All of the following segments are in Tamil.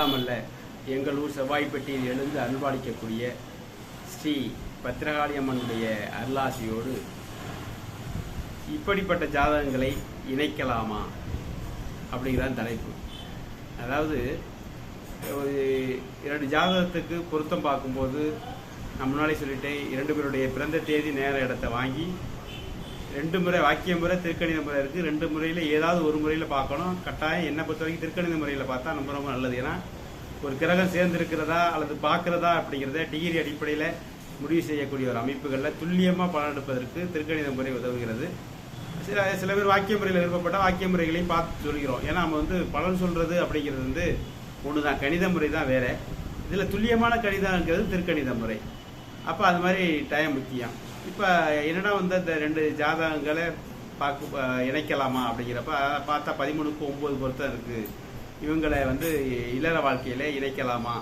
மட்டுமல்ல எங்கள் ஊர் செவ்வாய்ப்பட்டியில் எழுந்து அன்பாளிக்கக்கூடிய ஸ்ரீ பத்திரகாளி அம்மனுடைய அருளாசியோடு இப்படிப்பட்ட ஜாதகங்களை இணைக்கலாமா? அப்படிங்கிறதான் தலைப்பு. அதாவது ஒரு இரண்டு ஜாதகத்துக்கு பொருத்தம் பார்க்கும்போது நான் முன்னாடி சொல்லிட்டேன் இரண்டு பேருடைய பிறந்த தேதி நேர இடத்தை வாங்கி ரெண்டு முறை வாக்கிய முறை திருக்கணித முறை இருக்குது ரெண்டு முறையில் ஏதாவது ஒரு முறையில் பார்க்கணும். கட்டாயம் என்னை பொறுத்த வரைக்கும் திருக்கணித முறையில் பார்த்தா ரொம்ப ரொம்ப நல்லது. ஏன்னா ஒரு கிரகம் சேர்ந்திருக்கிறதா அல்லது பார்க்குறதா அப்படிங்கிறத டிகிரி அடிப்படையில் முடிவு செய்யக்கூடிய ஒரு அமைப்புகளில் துல்லியமாக பலன் எடுப்பதற்கு திருக்கணித முறை உதவுகிறது. சில சில பேர் வாக்கிய முறையில் விருப்பப்பட்ட வாக்கிய முறைகளையும் பார்த்து சொல்கிறோம். ஏன்னா நம்ம வந்து பலன் சொல்கிறது அப்படிங்கிறது வந்து ஒன்று தான் கணித முறை தான் வேறு. இதில் துல்லியமான கணிதங்கிறது திருக்கணித முறை. அப்போ அது மாதிரி டைம் முக்கியம். இப்போ என்னடா வந்து அந்த ரெண்டு ஜாதகங்களை பார்க்க இணைக்கலாமா அப்படிங்கிறப்ப பார்த்தா பதிமூணுக்கு ஒம்பது பொருத்தம் இருக்குது இவங்களை வந்து இல்லற வாழ்க்கையில் இணைக்கலாமா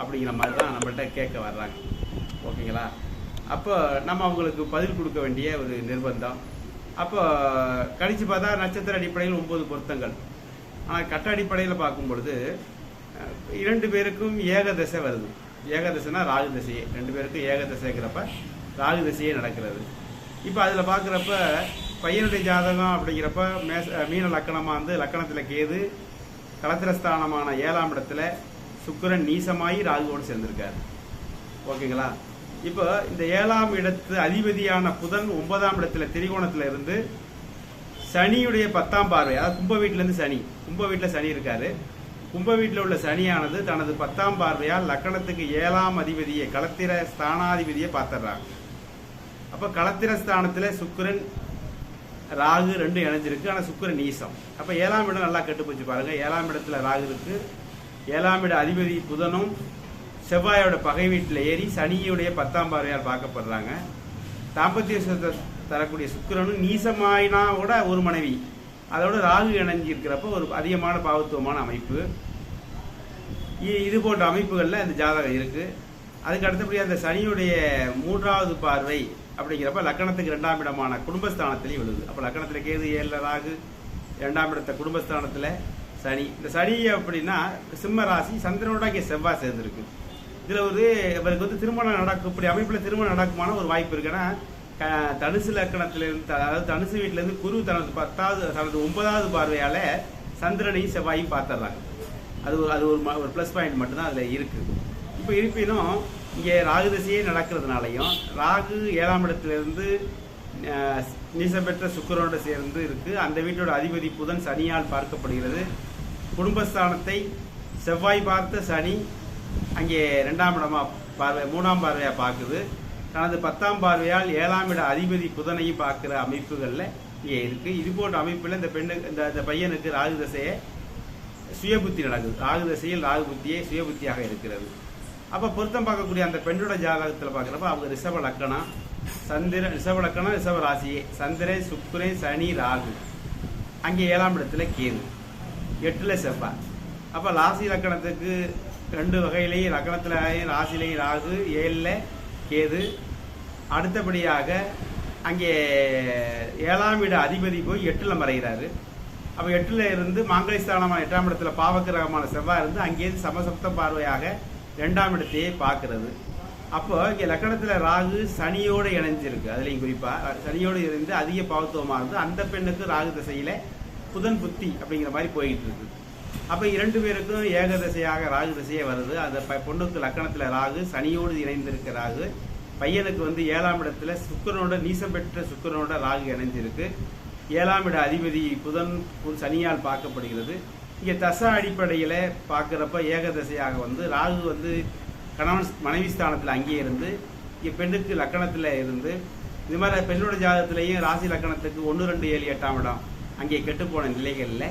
அப்படிங்கிற மாதிரி தான் நம்மள்கிட்ட கேட்க வர்றாங்க. ஓகேங்களா? அப்போ நம்ம அவங்களுக்கு பதில் கொடுக்க வேண்டிய ஒரு நிர்பந்தம். அப்போ கணிச்சு பார்த்தா நட்சத்திர அடிப்படையில் ஒம்பது பொருத்தங்கள். ஆனால் கட்ட அடிப்படையில் பார்க்கும் பொழுது இரண்டு பேருக்கும் ஏகதசை வருது. ஏகதசைனா ராகு தசையே ரெண்டு பேருக்கும் ஏகதசைங்கிறப்ப ராகு தசையே நடக்கிறது. இப்போ அதில் பார்க்குறப்ப பையனுடைய ஜாதகம் அப்படிங்கிறப்ப மேச மீன லக்கணமாக வந்து லக்கணத்தில் கேது கலத்திரஸ்தானமான ஏழாம் இடத்துல சுக்கரன் நீசமாயி ராகுவோடு சேர்ந்திருக்காரு. ஓகேங்களா? இப்போ இந்த ஏழாம் இடத்து அதிபதியான புதன் ஒன்பதாம் இடத்துல திரிகோணத்தில் இருந்து சனியுடைய பத்தாம் பார்வை அதாவது கும்ப வீட்டிலேருந்து சனி கும்ப வீட்டில் சனி இருக்காரு. கும்ப வீட்டில் உள்ள சனியானது தனது பத்தாம் பார்வையால் லக்கணத்துக்கு ஏழாம் அதிபதியை களத்திர ஸ்தானாதிபதியை பார்த்துடுறாங்க அப்போ களத்திர ஸ்தானத்தில் சுக்கரன் ராகு ரெண்டும் இணைஞ்சிருக்கு ஆனால் சுக்கிரன் நீசம். அப்போ ஏழாம் இடம் நல்லா கெட்டு போச்சு பாருங்கள் ஏழாம் இடத்துல ராகு இருக்கு. ஏழாம் இட அதிபதி புதனும் செவ்வாயோட பகை வீட்டில் ஏறி சனியுடைய பத்தாம் பார்வையால் பார்க்கப்படுறாங்க. தாம்பத்திய சுகத்தை தரக்கூடிய சுக்கிரனும் நீசமாயினா கூட ஒரு மனைவி. அதோட ராகு இணைஞ்சிருக்கிறப்ப ஒரு அதிகமான பாவத்துவமான அமைப்பு. இது போன்ற அமைப்புகளில் இந்த ஜாதகம் இருக்குது அதுக்கு அடுத்தபடி அந்த சனியுடைய மூன்றாவது பார்வை அப்படிங்கிறப்ப லக்கணத்துக்கு ரெண்டாம் இடமான குடும்பஸ்தானத்திலையும் விழுது அப்போ லக்கணத்தில் கேது ஏழில் ராகு? இரண்டாம் இடத்த குடும்பஸ்தானத்தில் சனி. இந்த சனி அப்படின்னா சிம்ம ராசி சந்திரனோட இங்கே செவ்வாய் சேர்ந்துருக்கு. இதில் ஒரு இவருக்கு வந்து திருமணம் நடக்கும் இப்படி அமைப்பில் திருமணம் நடக்குமான ஒரு வாய்ப்பு இருக்குன்னா தனுசு லக்கணத்திலிருந்து அதாவது தனுசு வீட்டிலேருந்து குரு தனது பத்தாவது தனது ஒன்பதாவது பார்வையால் சந்திரனையும் செவ்வாயும் பார்த்துடுறாங்க அது ஒரு அது ஒரு ஒரு ப்ளஸ் பாயிண்ட் மட்டும்தான் அதில் இருக்குது இப்போ இருப்பினும் இங்கே ராகு திசையே நடக்கிறதுனாலையும் ராகு ஏழாம் இடத்துலேருந்து நீசபெற்ற நீசம் பெற்ற சேர்ந்து இருக்குது அந்த வீட்டோட அதிபதி புதன் சனியால் பார்க்கப்படுகிறது. குடும்பஸ்தானத்தை செவ்வாய் பார்த்த சனி அங்கே ரெண்டாம் இடமாக பார்வை மூணாம் பார்வையாக பார்க்குது. தனது பத்தாம் பார்வையால் ஏழாம் இட அதிபதி புதனையும் பார்க்குற அமைப்புகளில் இங்கே இருக்குது இது போன்ற அமைப்பில் இந்த பெண்ணுக்கு இந்த இந்த பையனுக்கு ராகு தசையை சுயபுத்தி நடக்குது. ராகு தசையில் ராகு புத்தியே சுயபுத்தியாக இருக்கிறது. அப்போ பொருத்தம் பார்க்கக்கூடிய அந்த பெண்ணோட ஜாதகத்தில் பார்க்குறப்ப அவங்க ரிஷப லக்கணம் சந்திர ரிஷப லக்கணம் ரிஷப ராசியே. சந்திரன் சுக்கிரன் சனி ராகு. அங்கே ஏழாம் இடத்துல கேது. எட்டில் செவ்வாய் அப்போ ராசி லக்கணத்துக்கு ரெண்டு வகையிலையும் லக்கணத்துலையும் ராசிலையும் ராகு ஏழில் கேது. அடுத்தபடியாக அங்கே ஏழாம் இட அதிபதி போய் எட்டில் மறைகிறாரு. அப்போ எட்டில் இருந்து மாங்கலிஸ்தானமான எட்டாம் இடத்துல பாவக்கிரகமான செவ்வாய் இருந்து அங்கேயே சமசப்த பார்வையாக ரெண்டாம் இடத்தையே பார்க்கறது. அப்போ இங்கே லக்கணத்தில் ராகு சனியோடு இணைஞ்சிருக்கு. அதுலேயும் குறிப்பாக சனியோடு இருந்து அதிக பாவத்துவமாக இருந்து அந்த பெண்ணுக்கு ராகு திசையில் புதன் புத்தி அப்படிங்கிற மாதிரி போயிட்டு இருக்கு அப்போ இரண்டு பேருக்கும் ஏக திசையாக ராகு திசையே வருது. அந்த ப- பொண்ணுக்கு லக்கணத்தில் ராகு சனியோடு இணைந்திருக்க ராகு பையனுக்கு வந்து ஏழாம் இடத்துல சுக்கிரனோட நீசம் பெற்ற சுக்கிரனோட ராகு இணைஞ்சிருக்கு. ஏழாம் இட அதிபதி புதன் பு- சனியால் பார்க்கப்படுகிறது. இங்கே தசா அடிப்படையில் பார்க்குறப்ப ஏகதசையாக வந்து ராகு வந்து கணவன் மனைவி ஸ்தானத்தில் அங்கேயே இருந்து இங்கே பெண்ணுக்கு லக்கணத்தில் இருந்து இது மாதிரி பெண்ணோட ஜாதகத்திலையும் ராசி லக்கணத்துக்கு ஒன்று ரெண்டு ஏழு எட்டாம் இடம் அங்கே கெட்டுப்போன நிலைகளில்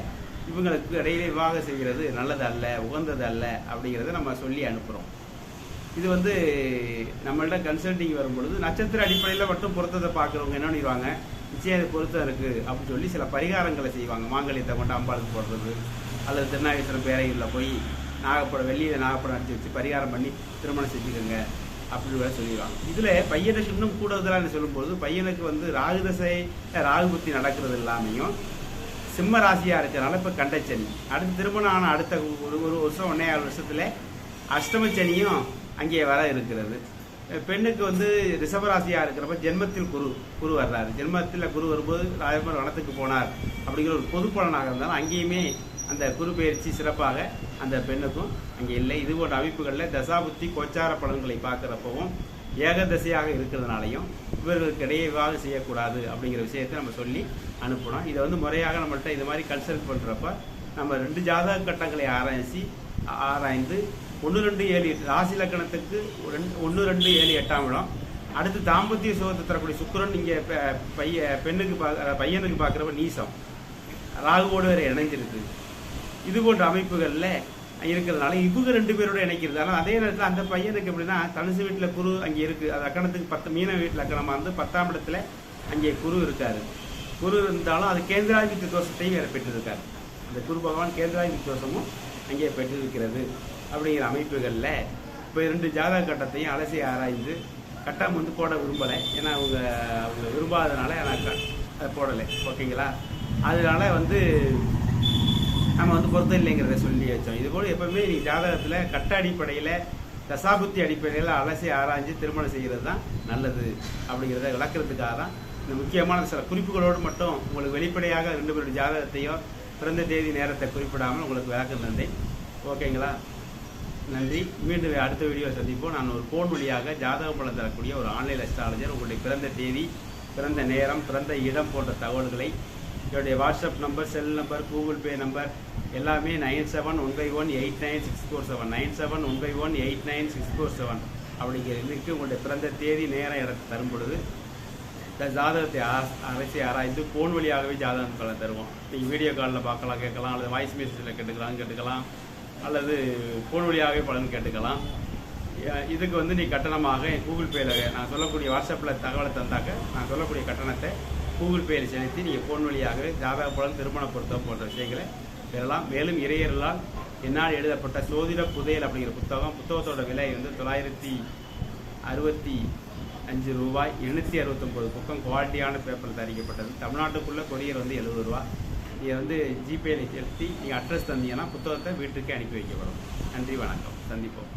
இவங்களுக்கு இடையிலே விவாகம் செய்கிறது நல்லது அல்ல உகந்தது அல்ல அப்படிங்கிறத நம்ம சொல்லி அனுப்புகிறோம் இது வந்து நம்மள்ட்ட கன்சல்டிங் வரும்பொழுது நட்சத்திர அடிப்படையில் மட்டும் பொருத்தத்தை பார்க்குறவங்க என்ன பண்ணிடுவாங்க நிச்சயம் அது பொருத்தம் இருக்குது அப்படின்னு சொல்லி சில பரிகாரங்களை செய்வாங்க. மாங்கல்யத்தை கொண்டு அம்பாளுக்கு போடுறது அல்லது திருநாகேஸ்வரம் பேரையூரில் போய் நாகப்படம் வெள்ளியில் நாகப்படம் அடித்து வச்சு பரிகாரம் பண்ணி திருமணம் செஞ்சுக்கோங்க அப்படின்னு வேற சொல்லிடுவாங்க இதில் பையனுக்கு இன்னும் கூடுதலாக சொல்லும்போது பையனுக்கு வந்து ராகுதசை ராகுபுத்தி நடக்கிறது இல்லாமையும் சிம்ம ராசியாக இருக்கிறனால இப்போ கண்டச்சனி. அடுத்து திருமணம் ஆன அடுத்த ஒரு ஒரு வருஷம் ஒன்னே வருஷத்தில் அஷ்டமச்சனியும் அங்கே வர இருக்கிறது. பெண்ணுக்கு வந்து ரிஷபராசியாக இருக்கிறப்ப ஜென்மத்தில் குரு குரு வர்றாரு. ஜென்மத்தில் குரு வரும்போது ராஜபர் வனத்துக்கு போனார். அப்படிங்கிற ஒரு பொது பலனாக இருந்தாலும் அங்கேயுமே அந்த குரு பயிற்சி சிறப்பாக அந்த பெண்ணுக்கும் அங்கே இல்லை. இது போன்ற அமைப்புகளில் தசாபுத்தி கோச்சார பலன்களை பார்க்குறப்பவும் ஏகதசையாக இருக்கிறதுனாலையும் இவர்களுக்கு இடையே விவாதம் செய்யக்கூடாது அப்படிங்கிற விஷயத்தை நம்ம சொல்லி அனுப்பணும் இதை வந்து முறையாக நம்மள்கிட்ட இது மாதிரி கன்சல்ட் பண்ணுறப்ப நம்ம ரெண்டு ஜாதக கட்டங்களை ஆராய்ச்சி ஆராய்ந்து ஒன்று ரெண்டு ஏழு ராசி லக்கணத்துக்கு ரெண்டு ஒன்று ரெண்டு ஏழு எட்டாம் இடம். அடுத்து தாம்பத்திய சுகத்தை தரக்கூடிய சுக்கிரன் இங்கே பைய பெண்ணுக்கு பா பையனுக்கு பார்க்குறப்ப நீசம். ராகுவோடு வேறு இணைஞ்சிருக்கு. இது போன்ற அமைப்புகளில் இருக்கிறதுனால இவங்க ரெண்டு பேரோட இணைக்கிறது. ஆனால் அதே நேரத்தில் அந்த பையனுக்கு எப்படின்னா தனுசு வீட்டில் குரு அங்கே இருக்குது அது அக்கணத்துக்கு பத்து மீன வீட்டில் அக்கணமாக இருந்து பத்தாம் இடத்துல அங்கே குரு இருக்காரு. குரு இருந்தாலும் அது கேந்திராதிபத்திய தோஷத்தையும் வேறு பெற்றிருக்காரு. அந்த குரு பகவான் கேந்திராதிபத்திய தோஷமும் அங்கே பெற்றிருக்கிறது அப்படிங்கிற அமைப்புகளில் இப்போ இரண்டு ஜாதக கட்டத்தையும் அலசி ஆராய்ந்து கட்டம் வந்து போட விரும்பலை. ஏன்னா அவங்க அவங்க விரும்பாதனால நான் அதை போடலை. ஓகேங்களா? அதனால வந்து நம்ம வந்து பொருத்தம் இல்லைங்கிறத சொல்லி வச்சோம். இது போல எப்பவுமே நீ ஜாதகத்தில் கட்ட அடிப்படையில் தசாபுத்தி அடிப்படையில் அலசி ஆராய்ஞ்சு திருமணம் செய்கிறது தான் நல்லது அப்படிங்கிறத விளக்குறதுக்காக தான் இந்த முக்கியமான சில குறிப்புகளோடு மட்டும் உங்களுக்கு வெளிப்படையாக ரெண்டு பேருடைய ஜாதகத்தையோ பிறந்த தேதி நேரத்தை குறிப்பிடாமல் உங்களுக்கு விளக்கம் தந்தேன். ஓகேங்களா? நன்றி. மீண்டும் அடுத்த வீடியோ சந்திப்போம். நான் ஒரு ஃபோன் வழியாக ஜாதகம் பலன் தரக்கூடிய ஒரு ஆன்லைன் அஸ்ட்ராலஜர் உங்களுடைய பிறந்த தேதி பிறந்த நேரம் பிறந்த இடம் போன்ற தகவல்களை என்னுடைய WhatsApp number cell number Google Pay number எல்லாமே nine seven one five one eight nine six four seven. Nine seven one five one eight nine six four seven. அப்படிங்கிற இதுக்கு உங்களுடைய பிறந்த தேதி நேரம் இடத்தை தரும் பொழுது இந்த ஜாதகத்தை ஆ- ஆராய்ந்து ஃபோன் வழியாகவே ஜாதகம் பலன் தருவோம். நீங்கள் வீடியோ காலில் பார்க்கலாம் கேட்கலாம் அல்லது வாய்ஸ் மெசேஜில் கேட்டுக்கலாம் கேட்டுக்கலாம் அல்லது ஃபோன் வழியாகவே பலன் கேட்டுக்கலாம். இதுக்கு வந்து நீ கட்டணமாக கூகுள் பேயில் நான் சொல்லக்கூடிய வாட்ஸ்அப்பில் தகவலை தந்தாக்க நான் சொல்லக்கூடிய கட்டணத்தை கூகுள் பேயில் செலுத்தி நீங்கள் ஃபோன் வழியாகவே ஜாதக பலன் திருமண பொருத்தம் போன்ற விஷயங்களை பெறலாம். மேலும் இறையர்களால் என்னால் எழுதப்பட்ட சோதிட புதையல் அப்படிங்கிற புத்தகம் புத்தகத்தோட விலை வந்து தொள்ளாயிரத்தி அறுபத்தி அஞ்சு ரூபாய் எண்ணூற்றி அறுபத்தொம்போது பக்கம் குவாலிட்டியான பேப்பர் தயாரிக்கப்பட்டது. தமிழ்நாட்டுக்குள்ளே கொரியர் வந்து எழுபது ரூபா. நீங்கள் வந்து ஜிபேயில் செலுத்தி நீங்கள் அட்ரஸ் தந்தீங்கன்னா புத்தகத்தை வீட்டுக்கு அனுப்பி வைக்கப்படும். நன்றி வணக்கம். சந்திப்போம்.